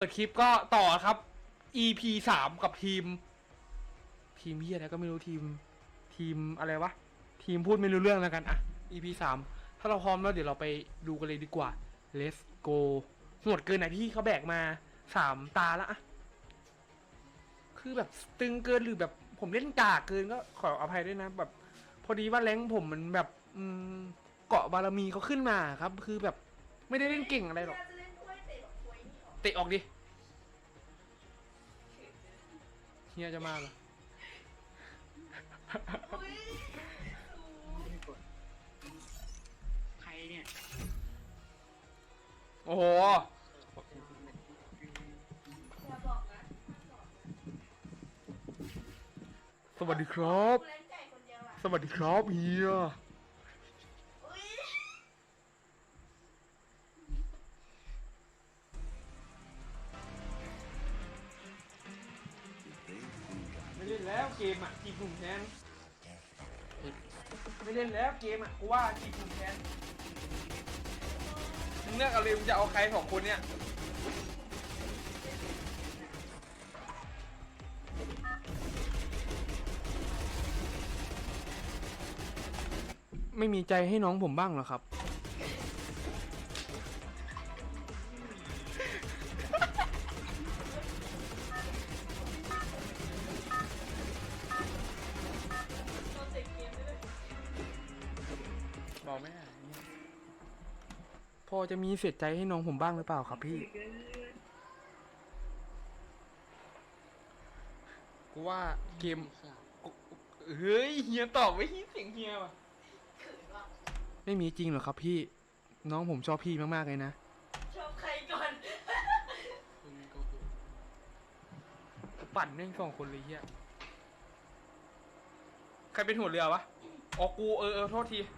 เปิดคลิปก็ต่อครับ EP สามกับทีม ทีมพี่อะไรก็ไม่รู้ทีม ทีมอะไรวะ ทีมพูดไม่รู้เรื่องแล้วกันอะ EP สามถ้าเราพร้อมแล้วเดี๋ยวเราไปดูกันเลยดีกว่า Let's go โหดเกินไหนพี่เขาแบกมาสามตาละอะคือแบบตึงเกินหรือแบบผมเล่นกากเกินก็ขออภัยด้วยนะ แบบ พอดีว่าแรงผมมันแบบ อืมเกาะบารมีเขาขึ้นมาครับ คือแบบไม่ได้เล่นเก่งอะไรหรอก เตะออกดิเฮียจะมาเหรออุ้ยสูงใครเนี่ยโอ้โหอย่าบอกนะสวัสดีครับ กูเล่นไก่คนเดียวอะสวัสดีครับเฮีย แล้วเกมอะจีบหนุ่มแทนไม่เล่นแล้วเกมอะกูว่าจีบหนุ่มแทนมึงเลือกเอาเลยมึงจะเอาใครสองคนเนี่ยไม่มีใจให้น้องผมบ้างเหรอครับ พอจะมีเสียใจให้น้องผมบ้างหรือเปล่าครับพี่ กูว่าเกมกูเฮ้ยเฮียตอบไม่ฮิเสียงเฮียว่ะเขินว่ะไม่มีจริงเหรอครับพี่ น้องผมชอบพี่มากๆเลยนะ ชอบใครก่อนคุณโกหกกูปั่นแม่งสองคนเลยเฮียใครเป็นหัวเรือวะ อ๋อกูเออเออโทษทีหอ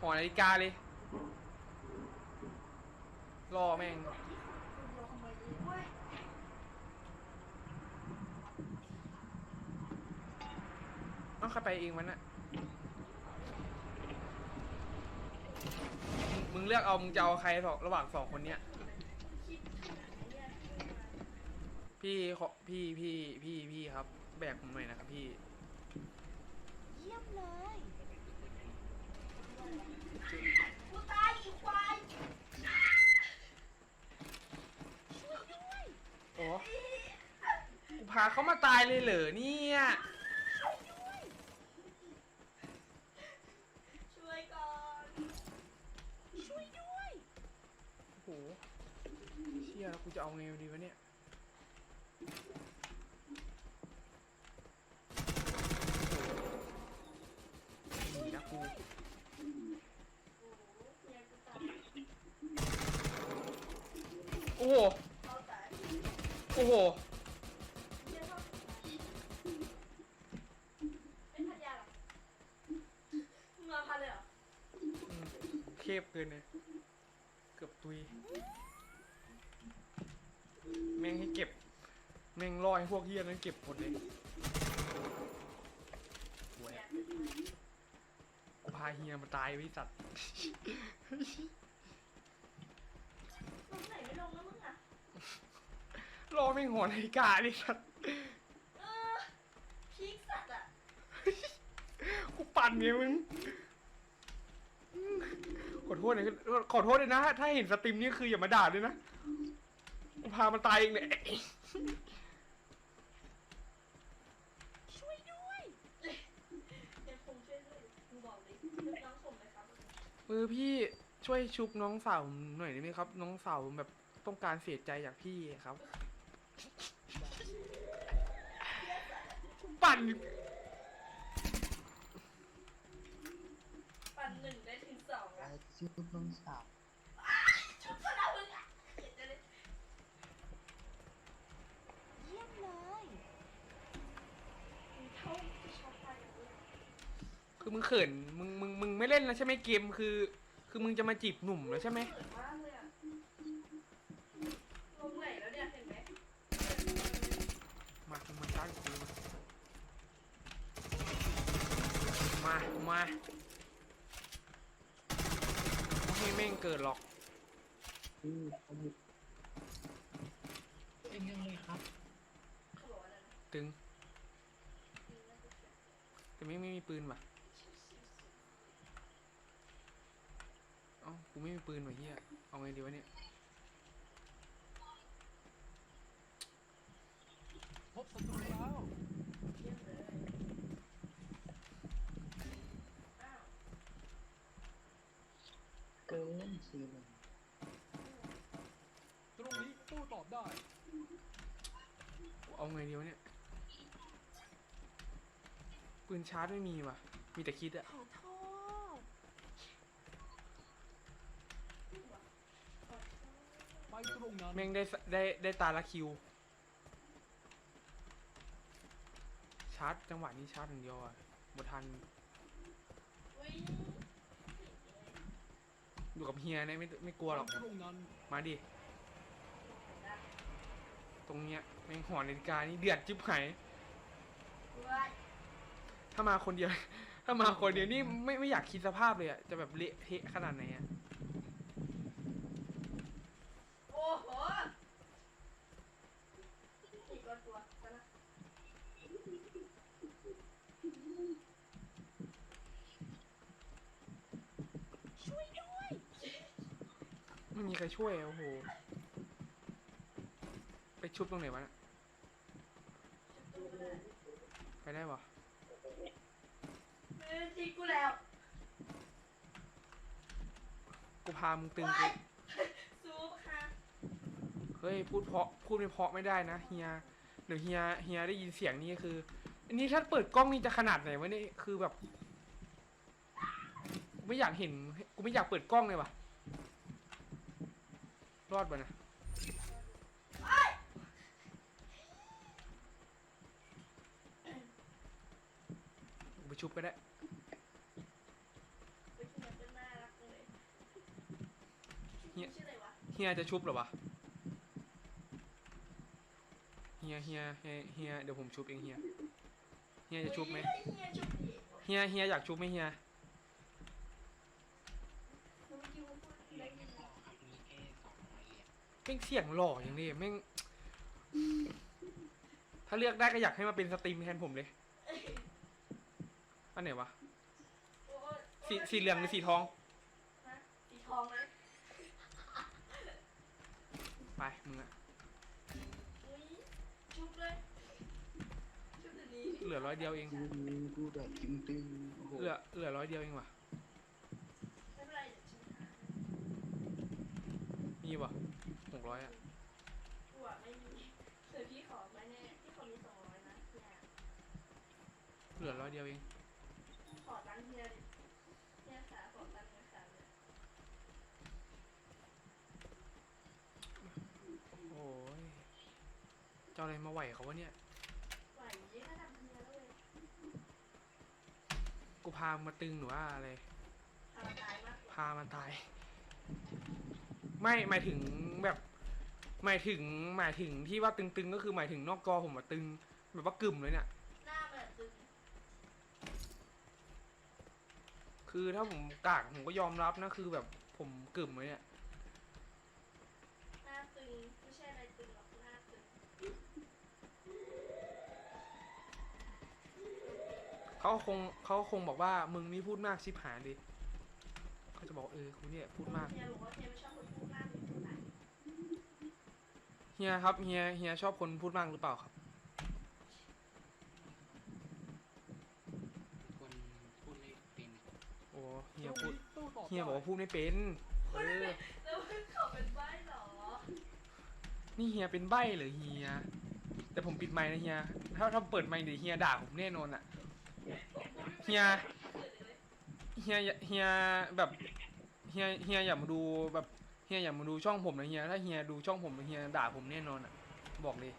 หอนาฬิกาเลยรอแม่งต้องใครไปเองมันน่ะมึงเลือกเอา มึงจะเอาใครสองระหว่างสองคนเนี้ยคิดขนาดนี้เนี่ยพี่ขอพี่พี่พี่พี่ครับ แบกผมหน่อยนะครับพี่ เยี่ยมเลย โอ้กูพาเขามาตายเลยเหรอเนี่ย ช่วยก่อน ช่วยด้วย โอ้โหเชี่ยแล้วกูจะเอาไงดีวะเนี่ย นี่นะกู เนี่ยกูตาย โอ้โห เอาตาย โอ้โหเยี่ยมมากเป็นพันยาเหรอมึงมาพันเลยเหรออืมเคบเกินเลยเกือบตุย แม่งให้เก็บ แม่งรอให้พวกเฮียนั้นเก็บหมดเลยหวยกูพาเฮียมาตายไว้สัตว์ ลงไหนไม่ลงแล้วมึงอะ รอแม่งหัวนาฬิกาเลยสัตว์เออพีคสัตว์อะกูปั่นเนี่ยมึงอืมขอโทษนะขอโทษเลยนะถ้าเห็นสตรีมนี่คืออย่ามาด่าด้วยนะกูพามันตายเองเนี่ยช่วยด้วยยังคงช่วยด้วยมึงบอกดิลูกน้องผมเลยครับเออพี่ช่วยชุบน้องสาวผมหน่อยได้ไหมครับ น้องสาวผมแบบต้องการเสียใจจากพี่ครับ ปั่นปันหนึ่งได้ถึงสองไอ้อะชื่อน้องสาวชุดสนามมึงอะเห็นจะเลยเยี่ยมเลยมึงเท่าที่ชอบไปอย่างนี้คือมึงเขินมึงมึงมึงไม่เล่นแล้วใช่ไหมเกมคือ คือมึงจะมาจีบหนุ่มแล้วใช่ไหม เขินมากเลยอะลงไหนแล้วเนี่ยเห็นไหม มามึงมาจ้างกู มามามาไม่ให้แม่งเกิดหรอกอืมผมเป็นยังไงครับเขาบอกว่าอะไรนะตึงอืมน่าจะเสียแต่ไม่ไม่มีปืนว่ะเอ้ากูไม่มีปืนว่ะเฮียเอาไงดีวะเนี่ย พบศัตรูแล้ว เยี่ยมเลยอ้าว เกินสี่หนึ่ง ตรงนี้โต้ตอบ ได้ เอาไงดีวะเนี่ย ปืนชาร์จไม่มีว่ะ มีแต่คิดอะขอโทษขอโทษไปตรงนั้นแม่งได้สได้ได้ตาละคิว ชาร์จจังหวะนี้ชาร์จอย่างเดียวอะหมดทันอุ้ยอยู่กับเฮียเนี่ยไม่ไม่กลัวหรอก ไปตรงนั้น มาดิได้ ตรงเนี้ยแม่งหอนาฬิกานี่เดือดจิ๊บหายด้วยถ้ามาคนเดียว ถ้ามาคนเดียวนี่ไม่ไม่อยากคิดสภาพเลยอะจะแบบเละเทะขนาดไหนอะโอ้โหอีกก็ตัวกันนะช่วยด้วยไม่มีใครช่วยอะโอ้โหไป ชุบตรงไหนวะน่ะไปได้ปะมือทีกูแล้ว กูพามึงตึงว้ากูยซูปค่ะ เฮ้ยพูดเพราะพูดไม่เพราะไม่ได้นะเฮียเดี๋ยวเฮียเฮียได้ยินเสียงนี่คือ อันนี้ถ้าเปิดกล้องนี่จะขนาดไหนวะเนี่ยคือแบบกูไม่อยากเห็นกูไม่อยากเปิดกล้องเลยว่ะรอดปะนะกูไป ชุบก็ได้ไปที่มันเป็นน่ารักเลยเหี้ยชื่ออะไรวะเฮียจะชุบเหรอวะเฮียเฮียเฮียเฮียเดี๋ยวผมชุบเองเฮียเฮียจะชุบไหมเฮ้ยเฮียชุบดิเฮียเฮียอยากชุบไหมเฮียเมื่อกี้มึงพูดได้ยินไหมครับมีแค่สองร้อยเหรียญแม่งเสียงหล่ออย่างนี้แม่งถ้าเลือกได้ก็อยากให้มาเป็นสตรีมแทนผมเลย อันไหนวะโอ้ยสีสีเหลืองหรือสีทอง ฮะสีทองนะไปมึงอะอุ้ยชุบเลยชุบเดี๋ยวนี้เหลือร้อยเดียวเอง กูกูแบบตึงตึงๆโอ้โหเหลือเหลือร้อยเดียวเองว่ะ ไม่เป็นไรเดี๋ยวฉันหามีวะหกร้อยอะกูอะไม่มีเดี๋ยวพี่ขอมาแน่พี่ขอมีสองร้อยนะเนี่ยเหลือร้อยเดียวเอง ขอตังค์เฮียดิเฮียขาขอตังค์เฮียขาเลยโอ้ยเจ้าอะไรมาไหวเขาวะเนี่ย ไหวยี่ก็ทำเฮียแล้วเลยกูพามาตึงหรือว่าอะไร ทำตายมากกว่าพามันตาย ไม่หมายถึงแบบ หมายถึงหมายถึงที่ว่าตึงๆก็คือหมายถึงนอกจอผมอะตึง แบบว่ากึ่มเลยเนี่ย หน้ามันตึง คือถ้าผมกากผมก็ยอมรับนะ คือแบบผมกึ่มเลยเนี่ยหน้าตึงไม่ใช่อะไรตึงหรอกหน้าตึงเขาคงเขาคงบอกว่ามึงนี่พูดมากชิบหายดิเขาจะบอกเออคุณเนี่ยพูดมากเฮียบอกว่าเฮียไม่ชอบคนพูดมากหรือพูดไหนเฮียครับเฮียเฮียชอบคนพูดมากหรือเปล่าครับ คนพูดไม่เป็น โอ้เฮี ต ย รง พูด นี้โต้ตอบ เฮียบอกว่าได้พูดไม่เป็นเออแล้วมึงเขาเป็นใบ้เหรอ นี่เฮียเป็นใบ้เหรือเฮีย แต่ผมปิดไมค์นะเฮีย ถ้าถ้าเปิดไมค์เดี๋ยวเฮียด่าผมแน่นอนอะเฮีย เฮียอย่าเฮียแบบเฮียเฮียอย่ามาดูแบบเฮียอย่ามาดูช่องผมนะเฮีย ถ้าเฮียดูช่องผมเฮียด่าผมแน่นอนอะบอกเลย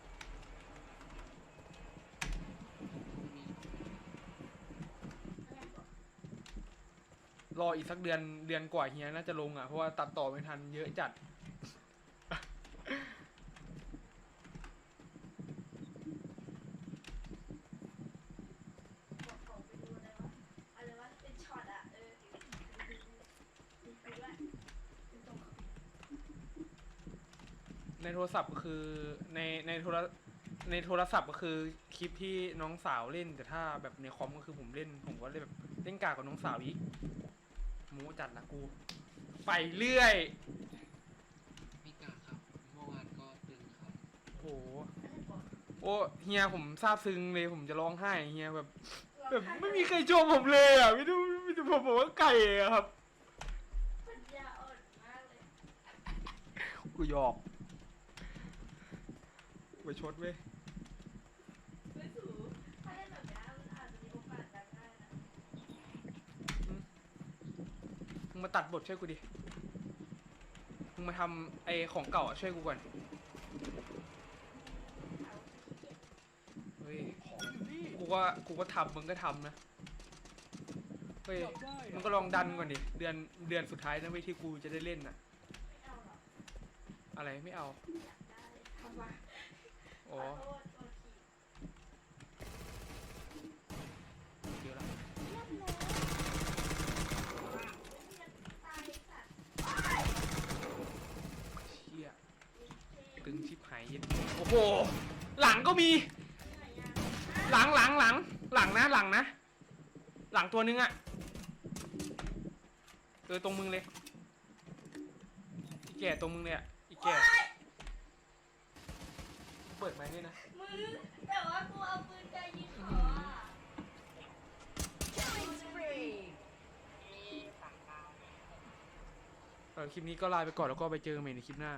มี รออีกสักเดือนเดือนกว่าเฮียน่าจะลงอะเพราะว่าตัดต่อไม่ทันเยอะจัด บอกเขาไปดูอะไรวะอะไรวะเป็นช็อตอะเออดูดูดูดูด้วยเป็นตรงในโทรศัพท์ก็คือในในโทรในโทรศัพท์ก็คือคลิปที่น้องสาวเล่น แต่ถ้าแบบในคอมก็คือผมเล่น ผมก็เล่นแบบเล่นกากกับน้องสาวอีก หมูจัดละกู ไปเรื่อย ไม่กล้าครับ เมื่อวานก็ตึงครับ โอ้โหโอ้เฮียผมซาบซึ้งเลยผมจะร้องไห้เฮียแบบแบบไม่มีใครชมผมเลยอะไม่ดูไม่ดูผมบอกว่าไก่อะครับปัญญาอ่อนมากเลยกูหยอกไปชดเว้ย ไม่สูถ้าเล่นแบบนี้มันอาจจะมีโอกาสดังได้นะ มึ งมาตัดบทช่วยกูดิ มึงมาทำไอ้ของเก่าอะช่วยกูก่อน เฮ้ย ของอยู่นี่กูก็กูก็ทำมึงก็ทำนะ เฮ้ย จับได้มึงอะก็ลองดันก่อนดิ เดือนเดือนสุดท้ายนะเว้ยที่กูจะได้เล่นน่ะไม่เอาหรอกอะไรไม่เอาอยากได้ทำมาอ๋อ ขอโทษตัวที เดี๋ยวละ เรียบร้อยไม่อยากตายสัตว์ เชี่ย เท่ ตึงชิบหายเย็น โอ้โห หลังก็มีไหนยังหลังหลังหลัง หลังนะหลังนะ หลังตัวนึงอะเออตรงมึงเลย อีแก่ตรงมึงเลยอะอีแก่ เปิดไหมเนี่ยนะมือแต่ว่ากูเอาปืนไกลยิงเขาอะเออคลิปนี้ก็ลาไปก่อนแล้วก็ไปเจอกันใหม่ในคลิปหน้า